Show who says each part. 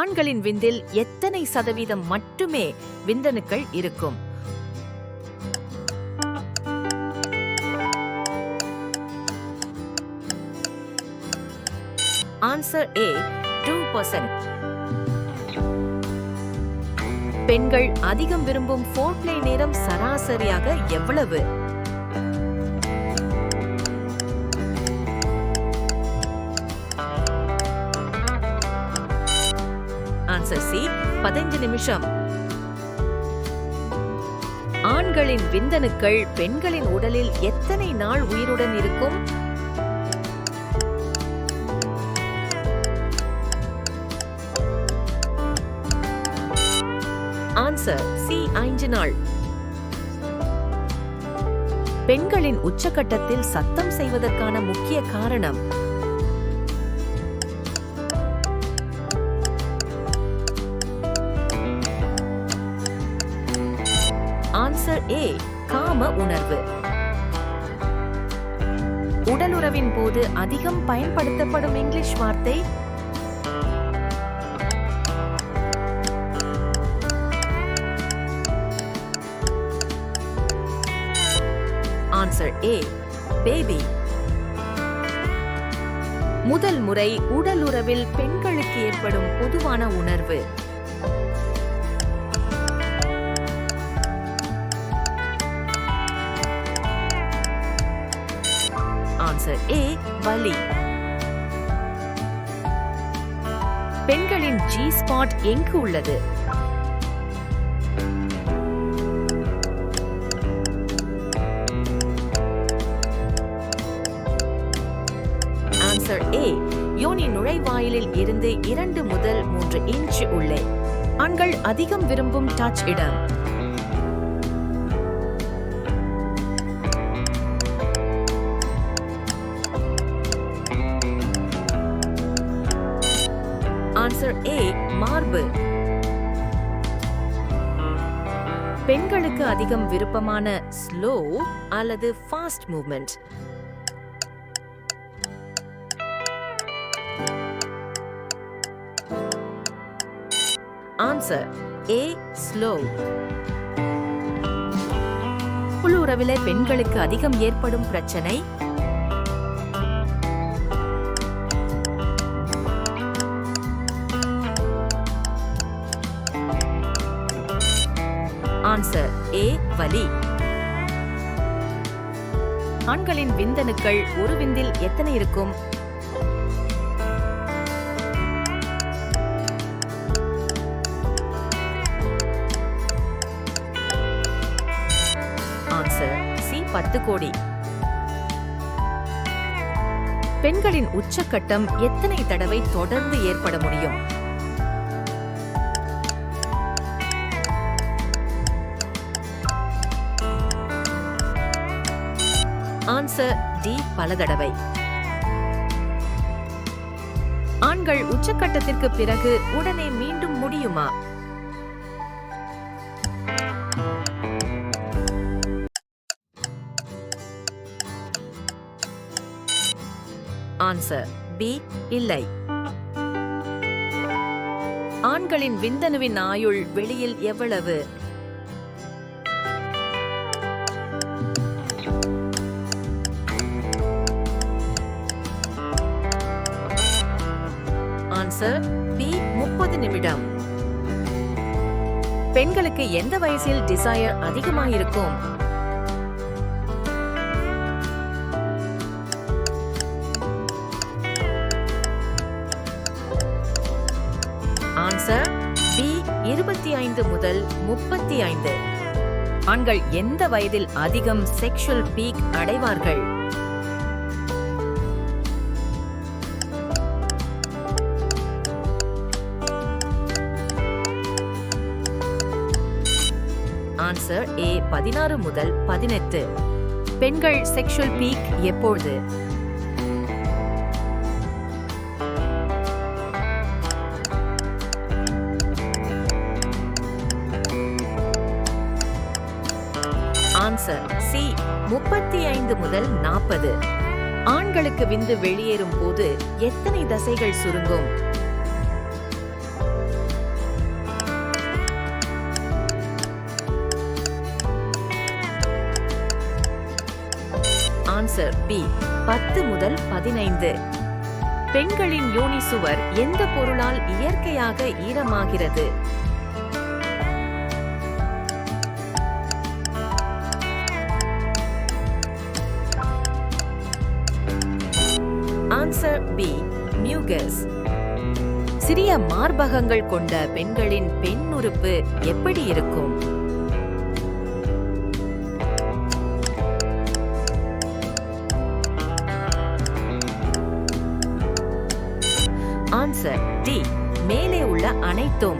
Speaker 1: ஆண்களின் விந்தில் எத்தனை சதவீதம் மட்டுமே விந்தணுக்கள் இருக்கும். ஆன்சர் ஏ டூ பர்சன்ட் பெண்கள் அதிகம் விரும்பும் ஃபோர்ப்ளே நேரம் சராசரியாக எவ்வளவு? பதினஞ்சு பதினைந்து நிமிஷம். ஆண்களின் விந்தணுக்கள் பெண்களின் உடலில் எத்தனை நாள் உயிருடன் இருக்கும்? ஆன்சர் சி ஐந்து நாள். பெண்களின் உச்சகட்டத்தில் சத்தம் செய்வதற்கான முக்கிய காரணம் ஏ காம உணர்வு. உடலுறவின் போது அதிகம் பயன்படுத்தப்படும் இங்கிலீஷ் வார்த்தை? Answer A baby. முதல் முறை உடலுறவில் பெண்களுக்கு ஏற்படும் பொதுவான உணர்வு. ஆன்சர் ஏ வலி. பெண்களின் ஜி ஸ்பாட் எங்கு உள்ளது? ஆன்சர் ஏ யோனி நுழைவாயிலில் இருந்து இரண்டு முதல் மூன்று இன்ச் உள்ளே. ஆண்கள் அதிகம் விரும்பும் டச் இடம். ஏ மார்பு. பெண்களுக்கு அதிகம் விருப்பமான ஸ்லோ அல்லது fast movement. Answer A slow உறவிலே பெண்களுக்கு அதிகம் ஏற்படும் பிரச்சனை ஆன்சர் ஏ வலி ஆண்களின் விந்தணுக்கள் ஒரு விந்தில் எத்தனை இருக்கும்? ஆன்சர் சி பத்து கோடி. பெண்களின் உச்சக்கட்டம் எத்தனை தடவை தொடர்ந்து ஏற்பட முடியும்? ஆன்சர் டி பல தடவை ஆண்கள் உச்சக்கட்டத்திற்கு பிறகு உடனே மீண்டும் முடியுமா? ஆன்சர் பி இல்லை. ஆண்களின் விந்தணுவின் ஆயுள் வெளியில் எவ்வளவு? ஆன்சர் பி முப்பது நிமிடம். பெண்களுக்கு எந்த வயசில் டிசையர் அதிகமாயிருக்கும்? ஆன்சர் பி இருபத்தி ஐந்து முதல் முப்பத்தி ஐந்து. ஆண்கள் எந்த வயதில் அதிகம் செக்ஷுவல் பீக் அடைவார்கள்? ஆன்சர் ஏ பதினாறு முதல் பதினெட்டு. பெண்கள் செக்ஷுவல் பீக் எப்பொழுது? ஆன்சர் சி முப்பத்தி ஐந்து முதல் நாற்பது. ஆண்களுக்கு விந்து வெளியேறும் போது எத்தனை தசைகள் சுருங்கும்? கேன்சர் பி பத்து முதல் பதினைந்து. பெண்களின் யோனி சுவர் எந்த பொருளால் இயற்கையாக ஈரமாகிறது? ஆன்சர் பி மியூகஸ் சிறிய மார்பகங்கள் கொண்ட பெண்களின் பெண் உறுப்பு எப்படி இருக்கும்? ஆன்சர் டி மேலே உள்ள அனைத்தும்.